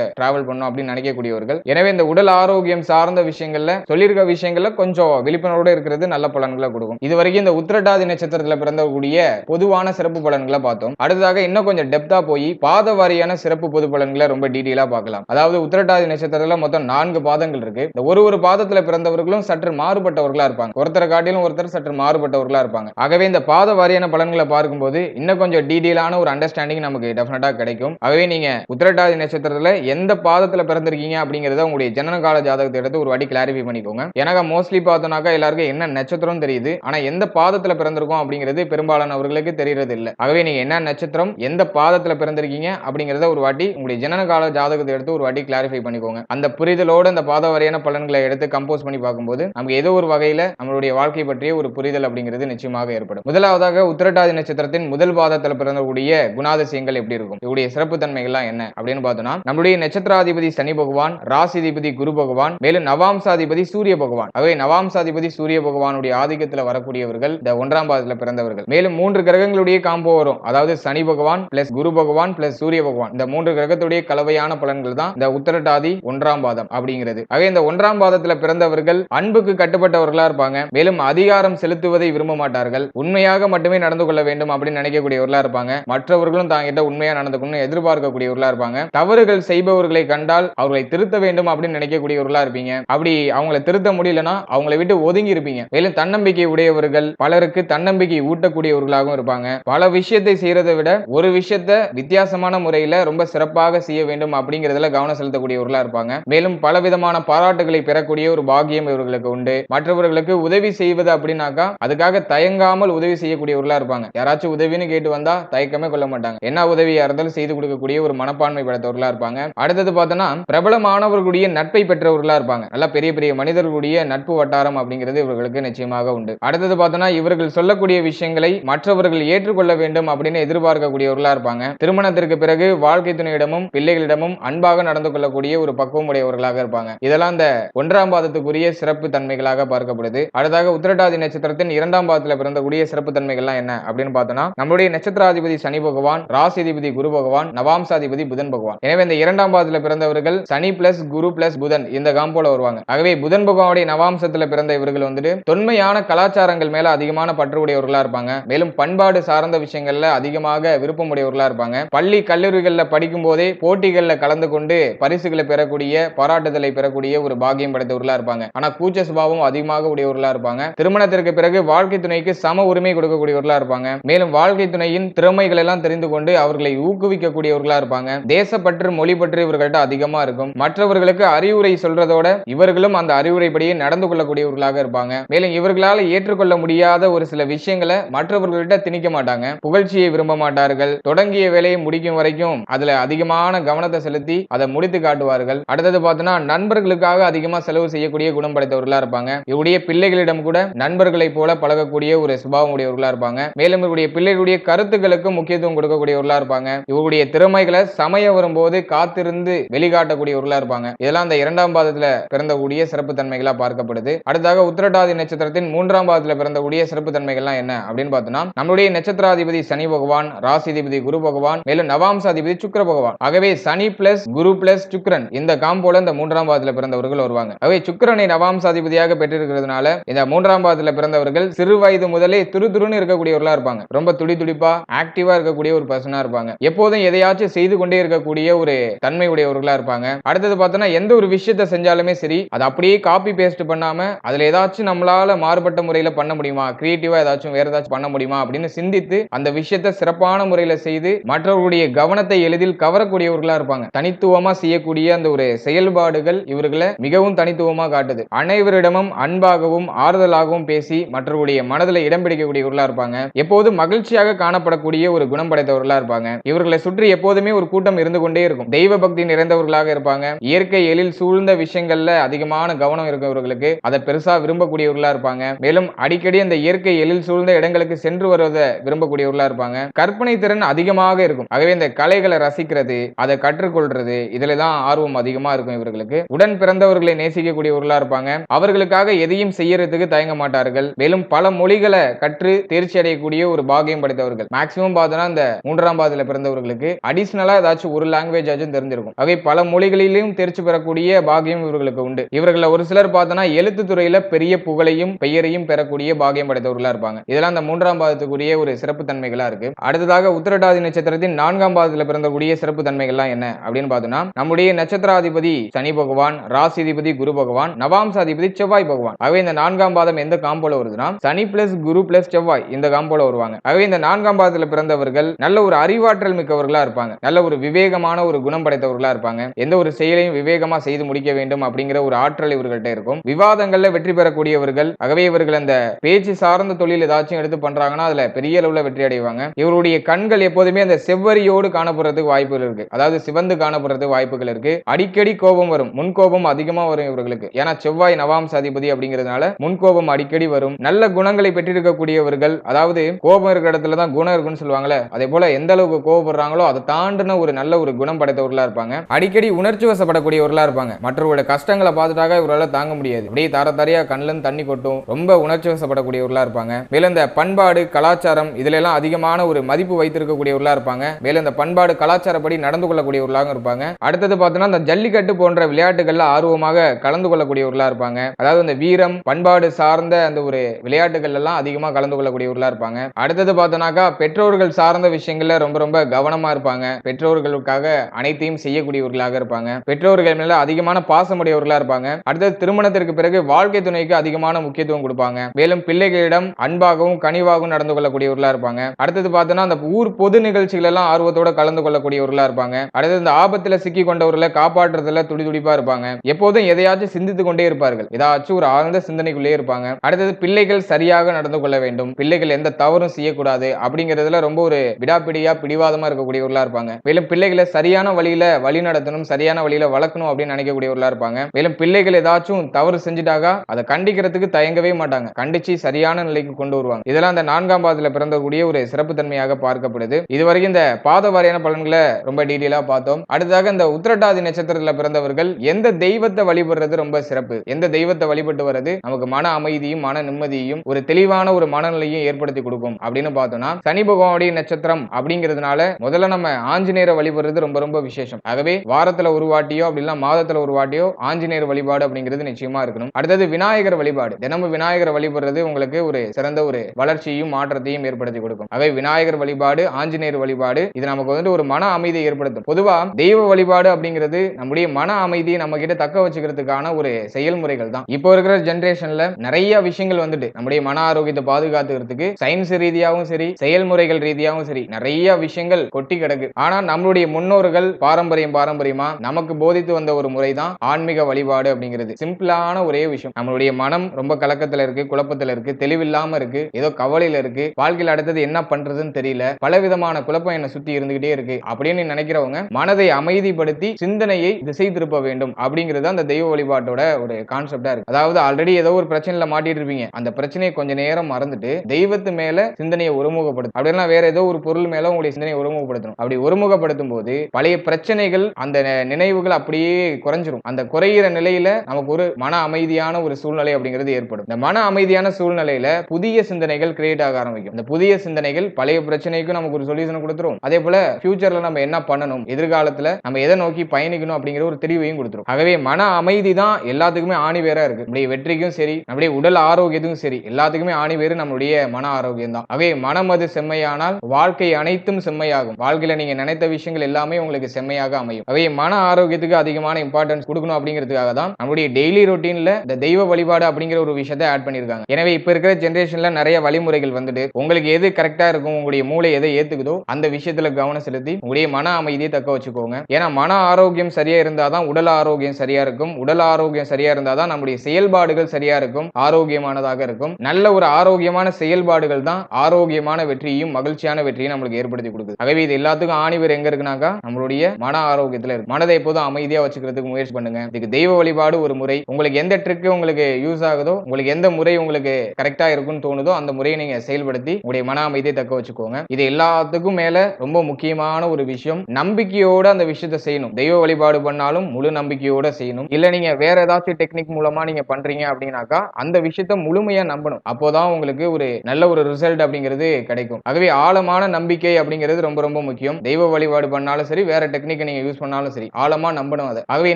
டிராவல் பண்ணணும் அப்படின்னு நினைக்கக்கூடியவர்கள். எனவே இந்த உடல் ஆரோக்கியம் சார்ந்த விஷயங்கள்ல சொல்லியிருக்க விஷயங்கள்ல கொஞ்சம் விழிப்புணர்வோட இருக்கிறது நல்ல பலன்களை கொடுக்கும். இது வரைக்கும் இந்த உத்திரட்டாதி நட்சத்திரத்துல பிறந்தக்கூடிய பொதுவான சிறப்பு பலன்களை பார்த்தோம். அடுத்ததாக இன்னும் கொஞ்சம் டெப்தா போய் பாத வாரியான சிறப்பு பொது பலன்களை ரொம்ப டீட்டெயிலா பார்க்கலாம். அதாவது உத்திரட்டாதி நட்சத்திரத்துல மொத்தம் நான்கு பாதங்கள் இருக்கு. இந்த ஒரு ஒரு பாதத்துல பிறந்தவர்களும் சற்று மாறுபட்டவர்களா இருப்பாங்க. ஒருத்தரை காட்டிலும் ஒருத்தர் சற்று மாறுபட்டவர்களா இருப்பாங்க. ஆகவே இந்த பாத வாரியான பலன்களை பார்க்கும்போது இன்னும் கொஞ்சம் டீட்டெயிலான ஒரு அண்டர்ஸ்டாண்டிங் நமக்கு டெஃபினட்டா கிடைக்கும். ஆகவே நீங்க உத்திரட்டாதி நட்சத்திரத்துல எந்த பாதத்துல பிறந்திருக்கீங்க அப்படிங்கறத உங்களுடைய ஜனன கால ஜாதகத்தை எடுத்து ஒரு வாட்டி கிளாரிஃபை பண்ணிக்கோங்க. எனக்கு மோஸ்ட்லி பார்த்தோம்னாக்கா எல்லாருக்கும் என்ன நட்சத்திரம் தெரியுது. ஆனா எந்த பாதத்துல பிறந்திருக்கோம் அப்படிங்கிறது பெரும்பாலானவர்களுக்கு தெரியறது இல்லை. ஆகவே நீங்க என்ன நட்சத்திரம் எந்த பாதத்துல பிறந்திருக்கீங்க அப்படிங்கறத ஒரு வாட்டி உங்களுடைய ஜனன கால ஜாதகத்தை எடுத்து ஒரு வாட்டி கிளாரிஃபை பண்ணிக்கோங்க. அந்த புரிதலோட அந்த பாத வரையான பலன்களை எடுத்து கம்போஸ் பண்ணி பார்க்கும்போது நமக்கு ஏதோ ஒரு வகையில நம்மளுடைய வாழ்க்கை பற்றிய ஒரு புரிதல் அப்படிங்கிறது நிச்சயமாக ஏற்படும். முதலாவதாக உத்திரட்டாதி நட்சத்திரத்தின் முதல் பாதத்தில் பிறந்தக்கூடிய குணாதிசயங்கள் எப்படி இருக்கும்? இவருடைய சிறப்பு தன்மைகள்லாம் என்ன அப்படின்னு பார்த்தோம்னா நம்மளுடைய நட்சத்திராதிபதி சனி பகவான் ராசிதிபதி குரு பகவான் மேலும் நவாம்சாதிபதி சூரிய பகவான். ஆகவே நவாம்சாதிபதி சூரிய பகவானுடைய ஆதிக்கத்தில் வரக்கூடியவர்கள் இந்த ஒன்றாம் பாதத்தில் பிறந்தவர்கள். மேலும் மூன்று கிரகங்களுடைய காம்போ வரும். அதாவது சனி பகவான் பிளஸ் குரு பகவான் பிளஸ் சூரிய பகவான். இந்த மூன்று கிரகத்துடைய கலவையான பலன்கள் தான் இந்த உத்தரட்டாதி ஒன்றாம் பாதம் அப்படிங்கிறது. ஆகவே இந்த ஒன்றாம் பாதத்துல பிறந்தவர்கள் அன்புக்கு கட்டுப்பட்டவர்களா இருப்பாங்க. மேலும் அதிகாரம் செலுத்துவதை விரும்ப மாட்டார்கள். உண்மையாக மட்டுமே நடந்து கொள்ள வேண்டும் அப்படின்னு நினைக்கக்கூடியவர்களா இருப்பாங்க. மற்றவர்களும் தாங்கிட்ட உண்மையா அப்படின்னு எதிர்பார்க்கக்கூடியவர்களா இருப்பாங்க. தவறுகள் செய்பவர்களை கண்டால் அவர்களை திருத்த வேண்டும் அப்படின்னு நினைக்கக்கூடியவர்களா இருப்பீங்க. அப்படி அவங்களை திருத்த முடியலன்னா அவங்களை விட்டு ஒதுங்கி இருப்பீங்க. மேலும் தன்னம்பிக்கை உடையவர்கள் பலருக்கு தன்னம்பிக்கை ஊட்டக்கூடியவர்களாகவும் இருப்பாங்க. பல விஷயத்தை செய்யறதை விட ஒரு விஷயத்த வித்தியாசமான முறையில ரொம்ப சிறப்பாக செய்ய வேண்டும் அப்படிங்கறதுல கவனம் செலுத்தக்கூடியவர்களா இருப்பாங்க. மேலும் பல விதமான பாராட்டுகளை பெறக்கூடிய ஒரு பாக்கியம் இவர்களுக்கு உண்டு. மற்றவர்களுக்கு உதவி செய்வது அப்படின்னாக்கா அதுக்காக தயங்காமல் உதவி செய்யக்கூடியவர்களா இருப்பாங்க. யாராச்சும் உதவின்னு கேட்டு வந்தா தயக்கமே கொள்ள மாட்டாங்க. என்ன உதவியா இருந்தாலும் செய்து கொடுக்கக்கூடிய ஒரு மனப்பான்மை படைத்தவர்களா இருப்பாங்க. அடுத்தது பார்த்தோன்னா பிரபலமானவர்களுடைய நட்பை பெற்றவர்களா இருப்பாங்க. நல்ல பெரிய பெரிய மனிதர்களுடைய நட்பு வட்டாரம் அப்படிங்கிறது இவர்களுக்கு நிச்சயமாக உண்டு. அடுத்தது பார்த்தோன்னா இவர்கள் சொல்லக்கூடிய விஷயங்களை மற்றவர்கள் ஏற்றுக்கொள்ள வேண்டும் அப்படின்னு எதிர்பார்க்கக்கூடியவர்களா இருப்பாங்க. திருமணத்திற்கு பிறகு வாழ்க்கை துணையிடமும் பிள்ளைகளிடமும் அன்பாக நடந்து கொள்ளக்கூடிய ஒரு பக்குவம் உடையவர்களாக இருப்பாங்க. இதெல்லாம் இந்த ஒன்றாம் பாதத்துக்குரிய சிறப்பு தன்மைகளாக பார்க்கப்படுது. அடுத்தாக உத்திரட்டாதி நட்சத்திரத்தின் இரண்டாம் பாதத்தில் பிறந்தக்கூடிய சிறப்பு தன்மைகள்லாம் என்ன அப்படின்னு பார்த்தோம்னா நம்முடைய நட்சத்திராதிபதி சனி பகவான் ராசிதிபதி குரு பகவான் நவாம்சாதிபதி புதன் பகவான். எனவே இந்த இரண்டாம் பாதத்துல பிறந்தவர்கள் சனி பிளஸ் குரு பிளஸ் புதன் இந்த காம்போல வருவாங்க. ஆகவே புதன் பகவானுடைய நவாம்சத்துல பிறந்த இவர்கள் வந்துட்டு தொன்மையான கலாச்சாரங்கள் மேல அதிகமான பற்றுடையவர்களா இருப்பாங்க. மேலும் பண்பாடு சார்ந்த விஷயங்கள்ல அதிகமாக விருப்பம் உடையவர்களா இருப்பாங்க. பள்ளி கல்லூரிகள்ல படிக்கும் போதே போட்டிகள்ல கலந்து கொண்டு பரிசுகளை பெறக்கூடிய பாராட்டுதலை பெறக்கூடிய ஒரு பாகியம் படைத்தவர்களா இருப்பாங்க. ஆனா கூச்ச சுபாவம் அதிகமாக உடையவர்களா இருப்பாங்க. திருமணத்திற்கு பிறகு வாழ்க்கை துணைக்கு சம உரிமை கொடுக்கக்கூடியவர்களா இருப்பாங்க. மேலும் வாழ்க்கை துணையின் திறமைகள் எல்லாம் தெரிந்து கொண்டு அவர்களை ஊக்குவி ஊக்குவிக்கக்கூடியவர்களா இருப்பாங்க. தேசப்பற்று மொழி பற்று இவர்கள்ட்ட அதிகமா இருக்கும். மற்றவர்களுக்கு அறிவுரை சொல்றதோட இவர்களும் அந்த அறிவுரைப்படியே நடந்து கொள்ளக்கூடியவர்களாக இருப்பாங்க. மேலும் இவர்களால் ஏற்றுக்கொள்ள முடியாத ஒரு சில விஷயங்களை மற்றவர்கள்ட்ட திணிக்க மாட்டாங்க. புகழ்ச்சியை விரும்ப மாட்டார்கள். தொடங்கிய வேலையை முடிக்கும் வரைக்கும் அதுல அதிகமான கவனத்தை செலுத்தி அதை முடித்து காட்டுவார்கள். அடுத்தது பார்த்தோன்னா நண்பர்களுக்காக அதிகமா செலவு செய்யக்கூடிய குணம் படைத்தவர்களா இருப்பாங்க. இவருடைய பிள்ளைகளிடம் கூட நண்பர்களைப் போல பழகக்கூடிய ஒரு சுபாவம் உடையவர்களா இருப்பாங்க. மேலும் இவருடைய பிள்ளைகளுடைய கருத்துக்களுக்கு முக்கியத்துவம் கொடுக்கக்கூடியவர்களா இருப்பாங்க. இவருடைய திறமைகளை சமயம் வரும்போது காத்திருந்து வெளிக்காட்டக்கூடியவர்களா இருப்பாங்க. இதெல்லாம் அந்த இரண்டாம் பாதத்துல பிறந்தக்கூடிய சிறப்பு தன்மைகளா பார்க்கப்படுது. அடுத்தாக உத்திரட்டாதி நட்சத்திரத்தின் மூன்றாம் பாதத்துல பிறந்தக்கூடிய சிறப்பு தன்மைகள்லாம் என்ன அப்படின்னு பார்த்தோம்னா நம்மளுடைய நட்சத்திராதிபதி சனி பகவான் ராசிதிபதி குரு பகவான் மேலும் நவாம்சாதிபதி சுக்கர பகவான். ஆகவே சனி பிளஸ் குரு பிளஸ் சுக்கரன் இந்த காம்போல இந்த மூன்றாம் பாதத்துல பிறந்தவர்கள் வருவாங்க. ஆகவே சுக்கரனை நவாம்சாதிபதியாக பெற்றிருக்கிறதுனால இந்த மூன்றாம் பாதத்துல பிறந்தவர்கள் சிறு வயது முதலே துருதுருன்னு இருக்கக்கூடியவர்களா இருப்பாங்க. ரொம்ப துடி துடிப்பா ஆக்டிவா இருக்கக்கூடிய ஒரு பர்சனா இருப்பாங்க. எப்போதும் எப்பொழுதும் எதையாச்சும் செய்து கொண்டே இருக்கக்கூடிய ஒரு தன்மை உடையவர்களா இருப்பாங்க. அடுத்தது பார்த்தோன்னா எந்த ஒரு விஷயத்தை செஞ்சாலுமே சரி அதை அப்படியே காப்பி பேஸ்ட் பண்ணாம அதுல ஏதாச்சும் நம்மளால மாறுபட்ட முறையில பண்ண முடியுமா? கிரியேட்டிவா ஏதாச்சும் வேற ஏதாச்சும் பண்ண முடியுமா? அப்படின்னு சிந்தித்து அந்த விஷயத்தை சிறப்பான முறையில செய்து மற்றவர்களுடைய கவனத்தை எளிதில் கவரக்கூடியவர்களா இருப்பாங்க. தனித்துவமா செய்யக்கூடிய அந்த ஒரு செயல்பாடுகள் இவர்களை மிகவும் தனித்துவமா காட்டுது. அனைவரிடமும் அன்பாகவும் ஆறுதலாகவும் பேசி மற்றவருடைய மனதில் இடம் பிடிக்கக்கூடியவர்களா இருப்பாங்க. எப்போது மகிழ்ச்சியாக காணப்படக்கூடிய ஒரு குணம் படைத்தவர்களா இருப்பாங்க. இவர்களை சுற்றி எப்போதுமே ஒரு கூட்டம் இருந்து கொண்டே இருக்கும். தெய்வ பக்தி நிறைந்தவர்களாக இருப்பாங்க. இயற்கை எழில் சூழ்ந்த விஷயங்கள்ல அதிகமான கவனம் இருக்கவர்களுக்கு அதை பெருசா விரும்பக்கூடியவர்களா இருப்பாங்க. மேலும் அடிக்கடி அந்த இயற்கை எழில் சூழ்ந்த இடங்களுக்கு சென்று வருவதை விரும்பக்கூடியவர்களா இருப்பாங்க. கற்பனை திறன் அதிகமாக இருக்கும். ஆகவே இந்த கலைகளை ரசிக்கிறது அதை கற்றுக்கொள்றது இதுல தான் ஆர்வம் அதிகமா இருக்கும் இவர்களுக்கு. உடன் பிறந்தவர்களை நேசிக்கக்கூடியவர்களா இருப்பாங்க. அவர்களுக்காக எதையும் செய்யறதுக்கு தயங்க மாட்டார்கள். மேலும் பல மொழிகளை கற்று தேர்ச்சி அடையக்கூடிய ஒரு பாகியம் படைத்தவர்கள். மேக்சிமம் பார்த்தோன்னா இந்த மூன்றாம் பாதத்துல பிறந்தவர்களுக்கு இவர்களுக்கு அடிஷனலா ஏதாச்சும் ஒரு லாங்குவேஜ் ஆச்சும் தெரிஞ்சிருக்கும். ஆகவே பல மொழிகளிலும் தேர்ச்சி பெறக்கூடிய பாகியம் இவர்களுக்கு உண்டு. இவர்களை ஒரு சிலர் பார்த்தோன்னா எழுத்து துறையில பெரிய புகழையும் பெயரையும் பெறக்கூடிய பாகியம் படைத்தவர்களா இருப்பாங்க. இதெல்லாம் அந்த மூன்றாம் பாதத்துக்குரிய ஒரு சிறப்பு தன்மைகளா இருக்கு. அடுத்ததாக உத்திரட்டாதி நட்சத்திரத்தின் நான்காம் பாதத்துல பிறந்தக்கூடிய சிறப்பு தன்மைகள்லாம் என்ன அப்படின்னு பார்த்தோம்னா நம்முடைய நட்சத்திராதிபதி சனி பகவான் ராசிதிபதி குரு பகவான் நவாம்சாதிபதி செவ்வாய் பகவான். ஆகவே இந்த நான்காம் பாதம் எந்த காம்போல வருதுன்னா சனி பிளஸ் குரு பிளஸ் செவ்வாய் இந்த காம்போல வருவாங்க. ஆகவே இந்த நான்காம் பாதத்துல பிறந்தவர்கள் நல்ல ஒரு அறிவாற்றல் மிக்கவர்கள் இருப்பாங்க. நல்ல ஒரு விவேகமான ஒரு குணம் படைத்தவர்களா இருப்பாங்க. எந்த ஒரு செயலையும் விவேகமா செய்து முடிக்க வேண்டும் அப்படிங்கிற ஒரு ஆற்றல் இவர்கள்ட்ட இருக்கும். விவாதங்கள்ல வெற்றி பெறக்கூடியவர்கள் ஆகவே இவர்கள் அந்த பேச்சு சார்ந்த தொழில் ஏதாச்சும் எடுத்து பண்றாங்கன்னா அதுல பெரிய அளவுல வெற்றி அடைவாங்க. இவருடைய கண்கள் எப்போதுமே அந்த செவ்வரியோடு காணப்படுறதுக்கு வாய்ப்புகள் இருக்கு. அதாவது சிவந்து காணப்படுறதுக்கு வாய்ப்புகள் இருக்கு. அடிக்கடி கோபம் வரும். முன்கோபம் அதிகமா வரும் இவர்களுக்கு. ஏன்னா செவ்வாய் நவாம்ச அதிபதி அப்படிங்கிறதுனால முன்கோபம் அடிக்கடி வரும். நல்ல குணங்களை பெற்றிருக்கக்கூடியவர்கள் அதாவது கோபம் இருக்கிற இடத்துல தான் குணம் இருக்குன்னு சொல்லுவாங்கல்ல அதே போல எந்த அளவுக்கு கோபப்படுறாங்களோ அதை தாண்டின ஒரு நல்ல ஒரு குணம் படைத்தவர்களா இருப்பாங்க. அடிக்கடி உணர்ச்சி வசப்படக்கூடியவர்களா இருப்பாங்க. மற்றவருடைய கஷ்டங்களை பார்த்துட்டாக இவரால் தாங்க முடியாது. அப்படியே தர தரையா கண்ணுல தண்ணி கொட்டும் ரொம்ப உணர்ச்சி வசப்படக்கூடியவர்களா இருப்பாங்க. மேலும் இந்த பண்பாடு கலாச்சாரம் இதுல எல்லாம் அதிகமான ஒரு மதிப்பு வைத்திருக்கக்கூடியவர்களா இருப்பாங்க. மேலும் இந்த பண்பாடு கலாச்சாரப்படி நடந்து கொள்ளக்கூடியவர்களாக இருப்பாங்க. அடுத்தது பார்த்தோன்னா இந்த ஜல்லிக்கட்டு போன்ற விளையாட்டுகள்ல ஆர்வமாக கலந்து கொள்ளக்கூடியவர்களா இருப்பாங்க. அதாவது இந்த வீரம் பண்பாடு சார்ந்த அந்த ஒரு விளையாட்டுகள் எல்லாம் அதிகமாக கலந்து கொள்ளக்கூடியவர்களா இருப்பாங்க. அடுத்தது பார்த்தோன்னாக்கா பெற்றோர்கள் சார்ந்த விஷயங்கள்ல ரொம்ப ரொம்ப கவனம் இருப்பாங்க. பெற்றோர்களுக்காக அனைத்தையும் செய்யக்கூடியவர்களாக இருப்பாங்க. பெற்றோர்கள் மேல அதிகமான பாசமுடையவர்களா இருப்பாங்க. அடுத்தது திருமணத்திற்கு பிறகு வாழ்க்கை துணைக்கு அதிகமான முக்கியத்துவம் கொடுப்பாங்க. மேலும் பிள்ளைகளிடம் அன்பாகவும் கனிவாகவும் நடந்து கொள்ளக்கூடியவர்களா இருப்பாங்க. அடுத்தது பார்த்தோம்னா அந்த ஊர் பொது நிகழ்ச்சிகள் எல்லாம் ஆர்வத்தோட கலந்து கொள்ளக்கூடியவர்களா இருப்பாங்க. அடுத்தது இந்த ஆபத்துல சிக்கி கொண்டவர்களை காப்பாற்றுறதுல துடிதுடிப்பா இருப்பாங்க. எப்போதும் எதையாச்சும் சிந்தித்து கொண்டே இருப்பார்கள். ஏதாச்சும் ஒரு ஆழ்ந்த சிந்தனைக்குள்ளே இருப்பாங்க. அடுத்தது பிள்ளைகள் சரியாக நடந்து கொள்ள வேண்டும். பிள்ளைகள் எந்த தவறும் செய்யக்கூடாது அப்படிங்கிறதுல ரொம்ப ஒரு விடாப்பிடியா பிடிவாதமா இருக்க இருக்கக்கூடியவர்களா இருப்பாங்க. மேலும் பிள்ளைகளை சரியான வழியில வழி நடத்தணும் சரியான வழியில வளர்க்கணும் அப்படின்னு நினைக்கக்கூடியவர்களா இருப்பாங்க. மேலும் பிள்ளைகள் ஏதாச்சும் தவறு செஞ்சுட்டாக்கா அதை கண்டிக்கிறதுக்கு தயங்கவே மாட்டாங்க. கண்டிச்சு சரியான நிலைக்கு கொண்டு வருவாங்க. இதெல்லாம் அந்த நான்காம் பாதத்துல பிறந்தக்கூடிய ஒரு சிறப்பு தன்மையாக பார்க்கப்படுது. இதுவரைக்கும் இந்த பாத வாரியான பலன்களை ரொம்ப டீட்டெயிலா பார்த்தோம். அடுத்ததாக இந்த உத்திரட்டாதி நட்சத்திரத்துல பிறந்தவர்கள் எந்த தெய்வத்தை வழிபடுறது ரொம்ப சிறப்பு? எந்த தெய்வத்தை வழிபட்டு வர்றது நமக்கு மன அமைதியும் மன நிம்மதியையும் ஒரு தெளிவான ஒரு மனநிலையும் ஏற்படுத்தி கொடுக்கும் அப்படின்னு பார்த்தோம்னா சனி பகவானுடைய நட்சத்திரம் அப்படிங்கிறதுனால முதல்ல நம்ம ஆஞ்சநேயரை வழிபடுறது ரொம்ப ரொம்ப விசேஷம். ஆகவே வாரத்துல ஒரு வாட்டியோ அப்படி இல்ல மாதத்துல ஒரு வாட்டியோ ஆஞ்சநேயர் வழிபாடு அப்படிங்கிறது நிச்சயமா இருக்கணும். அடுத்தது விநாயகர் வழிபாடு. தினமும் விநாயகர் வழிபடுறது உங்களுக்கு ஒரு சிறந்த ஒரு வளர்ச்சியும் மாற்றத்தையும் ஏற்படுத்தி கொடுக்கும். அவை விநாயகர் வழிபாடு ஆஞ்சநேயர் வழிபாடு இது நமக்கு வந்து ஒரு மன அமைதியை ஏற்படுத்தும். பொதுவா தெய்வ வழிபாடு அப்படிங்கிறது நம்முடைய மன அமைதியை நம்ம கிட்ட தக்க வச்சுக்கிறதுக்கான ஒரு செயல்முறைகள் தான். இப்போ இருக்கிற ஜென்ரேஷன்ல நிறைய விஷயங்கள் வந்துட்டு நம்முடைய மன ஆரோக்கியத்தை பாதுகாத்துக்கிறதுக்கு சயின்ஸ் ரீதியாகவும் சரி செயல்முறைகள் ரீதியாகவும் சரி நிறைய விஷயங்கள் கொட்டி கிடக்கு. ஆனா நம்மளுடைய முன்னோர்கள் பாரம்பரியம் பாரம்பரியமா? நமக்கு போதித்து வந்த ஒரு முறை தான் ஆன்மீக வழிபாடு அப்படிங்கிறது. சிம்பிளான ஒரே விஷயம். நம்மளுடைய மனம் ரொம்ப கலக்கத்துல இருக்கு குழப்பத்துல இருக்கு தெளிவில்லாம இருக்கு ஏதோ கவலையில இருக்கு வாழ்க்கையில் அடுத்தது என்ன பண்றதுன்னு தெரியல பலவிதமான குழப்பம் என்னை சுத்தி இருந்துகிட்டே இருக்கு அப்படின்னு நினைக்கிறவங்க மனதை அமைதிப்படுத்தி சிந்தனையை திசை திருப்ப வேண்டும் அப்படிங்கிறது அந்த தெய்வ வழிபாட்டோட ஒரு கான்செப்டா இருக்கு. அதாவது ஆல்ரெடி ஏதோ ஒரு பிரச்சனையில மாட்டிட்டு இருப்பீங்க. அந்த பிரச்சனையை கொஞ்ச நேரம் மறந்துட்டு தெய்வத்து மேல சிந்தனையை ஒருமுகப்படுத்தும் அப்படின்னா வேற ஏதோ ஒரு பொருள் மேல உங்களுடைய சிந்தனையை ஒருமுகப்படுத்தணும் அப்படி ஒருமுகப்படுத்தும் போது பழைய பிரச்சனைகள் அந்த நினைவுகள் அப்படியே குறைஞ்சிரும். அந்த குறையிற நிலையில நமக்கு ஒரு மன அமைதியான ஒரு சூழ்நிலை அப்படிங்கிறது ஏற்படும். இந்த மன அமைதியான சூழ்நிலையில புதிய சிந்தனைகள் கிரியேட் ஆக ஆரம்பிக்கும். இந்த புதிய சிந்தனைகள் பழைய பிரச்சனைக்கும் நமக்கு ஒரு சொல்யூஷன் கொடுத்துரும். அதே போல ஃபியூச்சர்ல நம்ம என்ன பண்ணணும்? எதிர்காலத்துல நம்ம எதை நோக்கி பயணிக்கணும் அப்படிங்கிற ஒரு தெளிவையும் கொடுத்துரும். ஆகவே மன அமைதி தான் எல்லாத்துக்குமே ஆணி வேற இருக்கு. நம்முடைய வெற்றிக்கும் சரி நம்முடைய உடல் ஆரோக்கியத்துக்கும் சரி எல்லாத்துக்குமே ஆணி வேறு நம்மளுடைய மன ஆரோக்கியம் தான் ஆகவே மனம் அது செம்மையானால் வாழ்க்கை அனைத்தும் செம்மையாகும். வாழ்க்கையில் நீங்க நினைத்த விஷயங்கள் எல்லாமே உங்களுக்கு செம்மையாக அமையும். ஆகவே மன ஆரோக்கியத்துக்கு அதிகமான இம்பார்ட்டன்ஸ் கொடுக்கணும் அப்படிங்கிறதுக்காக தான் நம்முடைய டெய்லி ரொட்டீன்ல இந்த தெய்வ வழிபாடு அப்படிங்கிற ஒரு விஷயத்தை ஆட் பண்ணியிருக்காங்க எனவே இப்ப இருக்கிற ஜென்ரேஷன்ல நிறைய வழிமுறைகள் வந்துட்டு உங்களுக்கு எது கரெக்டா இருக்கும் உங்களுடைய மூளை எதை ஏத்துக்குதோ அந்த விஷயத்துல கவனம் செலுத்தி உங்களுடைய மன அமைதியை தக்க வச்சுக்கோங்க. ஏன்னா மன ஆரோக்கியம் சரியா இருந்தாதான் உடல் ஆரோக்கியம் சரியா இருக்கும். உடல் ஆரோக்கியம் சரியா இருந்தாதான் நம்முடைய செயல்பாடுகள் சரியா இருக்கும். ஆரோக்கியமானதாக இருக்கும். நல்ல ஒரு ஆரோக்கியமான செயல்பாடுகள் தான் ஆரோக்கியமான வெற்றியும் மகிழ்ச்சியான வெற்றியும் நம்மளுக்கு ஏற்படுத்தி கொடுக்குது. ஆகவே இது எல்லாத்துக்கும் ஆணிவர் எங்க இருக்குனாக்கா நம்மளுடைய மன ஆரோக்கியத்துல இருக்கு. மனதை எப்போதும் அமைதியா வச்சுக்கிறதுக்கு முயற்சி பண்ணுங்க. இதுக்கு தெய்வ வழிபாடு ஒரு முறை. உங்களுக்கு எந்த ட்ரிக் உங்களுக்கு யூஸ் ஆகுதோ உங்களுக்கு எந்த முறை உங்களுக்கு கரெக்டா இருக்கும்னு தோணுதோ அந்த முறையை நீங்க செயல்படுத்தி உங்களுடைய மன அமைதியை தக்க வச்சுக்கோங்க. இது எல்லாத்துக்கும் மேல ரொம்ப முக்கியமான ஒரு விஷயம். நம்பிக்கையோட அந்த விஷயத்தை செய்யணும். தெய்வ வழிபாடு பண்ணாலும் முழு நம்பிக்கையோட செய்யணும். இல்ல நீங்க வேற ஏதாச்சும் டெக்னிக் மூலமா நீங்க பண்றீங்க அப்படின்னாக்கா அந்த விஷயத்த முழுமையா நம்பணும். அப்போதான் உங்களுக்கு ஒரு நல்ல ஒரு ரிசல்ட் அப்படிங்கிறது கிடைக்கும். ஆகவே ஆழமான நம்பிக்கை அப்படிங்கிறது ரொம்ப ரொம்ப முக்கியம். தெய்வ வழிபாடு பண்ணாலும் சரி வேற டெக்னிக்கை நீங்க யூஸ் பண்ணாலும் சரி ஆழமா நம்பணும் அதை. ஆகவே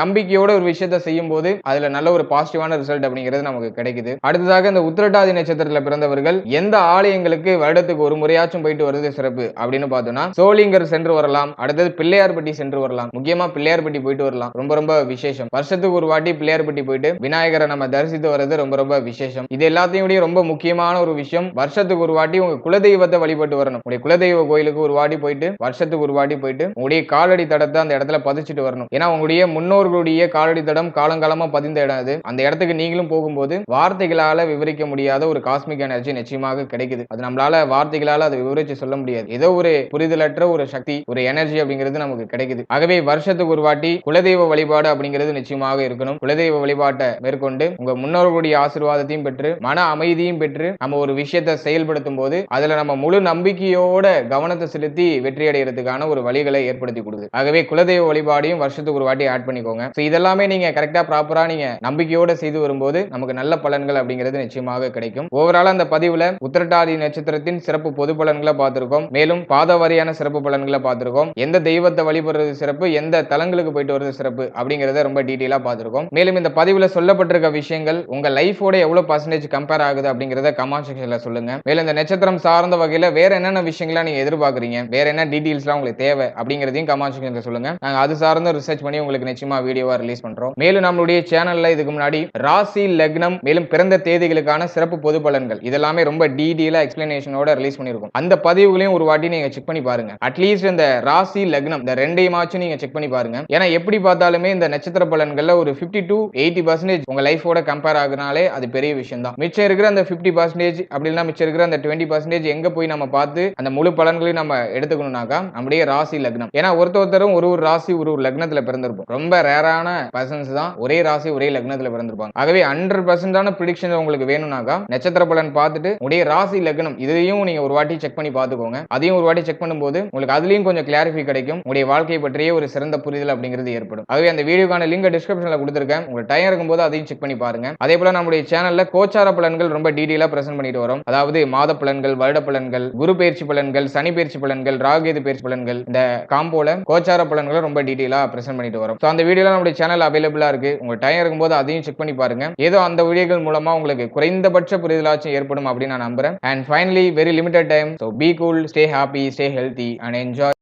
நம்பிக்கையோட ஒரு விஷயத்த செய்யும் போது அதுல நல்ல ஒரு பாசிட்டிவான ரிசல்ட் அப்படிங்கிறது நமக்கு கிடைக்குது. அடுத்ததாக இந்த உத்திரட்டாதி நட்சத்திரத்துல பிறந்தவர்கள் எந்த ஆலயங்களுக்கு வருடத்துக்கு ஒரு முறையாச்சும் போயிட்டு வருது சிறப்பு அப்படின்னு பார்த்தோம்னா சோழிங்கர் சென்று வரலாம். அடுத்தது பிள்ளையார்பட்டி சென்று வரலாம். முக்கியமா பிள்ளையார்பட்டி போயிட்டு வரலாம். ரொம்ப ரொம்ப விசேஷம். வருஷத்துக்கு ஒரு வாட்டி பிள்ளையார்பட்டி போயிட்டு விநாயகரை நம்ம தரிசித்து வர்றது ரொம்ப ரொம்ப விசேஷம். இது எல்லாத்தையும் விட ரொம்ப முக்கியமான ஒரு விஷயம். வருஷத்துக்கு ஒரு வாட்டி உங்க குலதெய்வத்தை வழிபட்டு வரணும். உங்களுடைய குலதெய்வ கோயிலுக்கு ஒரு வாட்டி போயிட்டு வருஷத்துக்கு ஒரு வாட்டி போயிட்டு உங்களுடைய காலடி தடத்தை அந்த இடத்துல பதிச்சுட்டு வரணும். ஏன்னா உங்களுடைய முன்னோர்களுடைய காலடி தடம் காலங்காலமா பதிந்த இடம் அது. அந்த இடத்துக்கு நீங்களும் போகும்போது வார்த்தைகளால விவரிக்க முடியாத ஒரு காஸ்மிக் எனர்ஜி நிச்சயமாக கிடைக்குது. அது நம்மளால வார்த்தைகளால அதை விவரிச்சு சொல்ல முடியாது. ஏதோ ஒரு புரிதலற்ற ஒரு சக்தி ஒரு எனர்ஜி அப்படிங்கிறது நமக்கு கிடைக்குது. ஆகவே வருஷத்துக்கு ஒரு வாட்டி குலதெய்வ வழிபாடு அப்படிங்கிறது நிச்சயமாக இருக்கணும். குலதெய்வ வழிபாட்டை மேற்கொண்டு உங்க முன்னோர்களுடைய ஆசீர்வாதத்தையும் பெற்று மன அமைதியும் பெற்று நம்ம ஒரு விஷயத்தை செயல்படுத்தும் போது அதுல நம்ம முழு நம்பிக்கையோட கவனத்தை செலுத்தி வெற்றி அடைகிறதுக்கான ஒரு வழிகளை ஏற்படுத்தி கொடுக்குது. ஆகவே குலதெய்வ வழிபாடையும் வருஷத்துக்கு ஒரு வாட்டி ஆட் பண்ணிக்கோங்க. ஸோ இதெல்லாமே நீங்க கரெக்டா ப்ராப்பரா நீங்க நம்பிக்கையோட செய்து வரும்போது நமக்கு நல்ல பலன்கள் அப்படிங்கிறது நிச்சயமாக கிடைக்கும். ஓவரால் அந்த பதிவுல உத்திரட்டாதி நட்சத்திரத்தின் சிறப்பு பொது பலன்களை பார்த்திருக்கோம். மேலும் பாத வாரியான சிறப்பு பலன்களை பார்த்திருக்கோம். எந்த தெய்வத்தை வழிபடுறது சிறப்பு எந்த தலங்களுக்கு போயிட்டு வர்றது சிறப்பு அப்படிங்கிறத ரொம்ப டீட்டெயிலா பார்த்திருக்கோம். மேலும் இந்த பதிவுல சொல்லப்பட்டிருக்க விஷயங்கள் உங்க லைஃபோட எவ்வளவு பர்சன்டேஜ் கம்பேர் ஆகுது அப்படிங்கிறத கமெண்ட் செக்ஷன்ல சொல்லுங்க. மேலும் இந்த நட்சத்திரம் சார்ந்த வகையில வேற என்னென்ன விஷயங்களா நீங்க எதிர்பார்க்குறீங்க? வேற என்ன டீட்டெயில்ஸ்லாம் உங்களுக்கு தேவை அப்படிங்கிறதையும் கமெண்ட் செக்ஷனில் சொல்லுங்க. நாங்கள் அது சார்ந்த ரிசர்ச் பண்ணி உங்களுக்கு நிச்சயமா வீடியோவா ரிலீஸ் பண்றோம். மேலும் நம்மளுடைய சேனல்ல இதுக்கு முன்னாடி ராசி லக்னம் மேலும் பிறந்த தேதிகளுக்கான சிறப்பு பொது பலன்கள் இதெல்லாமே ரொம்ப டீடெயிலா எக்ஸ்பிளனேஷனோட ரிலீஸ் பண்ணிருக்கோம் அந்த பதிவுகளையும் ஒரு வாட்டி நீங்க செக் பண்ணி பாருங்க. அட்லீஸ்ட் இந்த ராசி லக்னம் இந்த ரெண்டையுமாச்சும் நீங்க செக் பண்ணி பாருங்க. ஏன்னா எப்படி பார்த்தாலுமே இந்த நட்சத்திர பலன்கள்ல ஒரு 50 டு எயிட்டி பர்சன்டேஜ் உங்க லைஃபோட கம்பேர் ஆகுனாலே அது பெரிய விஷயம் தான் மிச்சம் இருக்கிற அந்த 50% பர்சன்டேஜ் அப்படி இல்லைன்னா மிச்சம் இருக்கிற அந்த டுவெண்ட்டி பர்சன்டேஜ் எங்க போய் நம்ம பார்த்து அந்த முழு பலன்களையும் நம்ம எடுத்துக்கணும் எடுத்துக்கணும்னாக்கா நம்முடைய ராசி லக்னம். ஏன்னா ஒருத்த ஒருத்தரும் ஒரு ஒரு ராசி ஒரு ஒரு லக்னத்துல பிறந்திருப்போம். ரொம்ப ரேரான பர்சன்ஸ் தான் ஒரே ராசி ஒரே லக்னத்துல பிறந்திருப்பாங்க. ஆகவே ஹண்ட்ரட் பர்சன்டான ப்ரிடிக்ஷன் உங்களுக்கு வேணும்னாக்கா நட்சத்திர பலன் பார்த்துட்டு உடைய ராசி லக்னம் இதையும் நீங்க ஒரு வாட்டி செக் பண்ணி பார்த்துக்கோங்க. அதையும் ஒரு வாட்டி செக் பண்ணும்போது உங்களுக்கு அதுலயும் கொஞ்சம் கிளாரிஃபை கிடைக்கும். உங்களுடைய வாழ்க்கையை பற்றிய ஒரு சிறந்த புரிதல் அப்படிங்கிறது ஏற்படும். ஆகவே அந்த வீடியோக்கான லிங்க் டிஸ்கிரிப்ஷன்ல கொடுத்துருக்கேன். உங்களுக்கு டைம் இருக்கும்போது அதையும் செக் பண்ணி பாருங்க. அதே போல நம்முடைய சேனல்ல கோச்சார பலன்கள் ரொம்ப டீடைலா பிரசன்ட் பண்ணிட்டு வரோம். அதாவது மாத பலன்கள் வருட பலன்கள் குரு பயிற்சி பலன்கள் சனி பயிற்சி பலன்கள் ராகு ராகேது பேர் பலன்கள். இந்த காம்போல கோச்சார பலன்களை ரொம்ப டீடைலா பிரசன்ட் பண்ணிட்டு வரோம். ஸோ அந்த வீடியோ நம்மளுடைய சேனல் அவைலபிளா இருக்கு. உங்க டைம் இருக்கும்போது அதையும் செக் பண்ணி பாருங்க. ஏதோ அந்த வீடியோகள் மூலமா உங்களுக்கு குறைந்தபட்ச புரிதலாச்சும் ஏற்படும் அப்படின்னு நான் நம்புறேன். And finally very limited time so be cool stay happy stay healthy and enjoy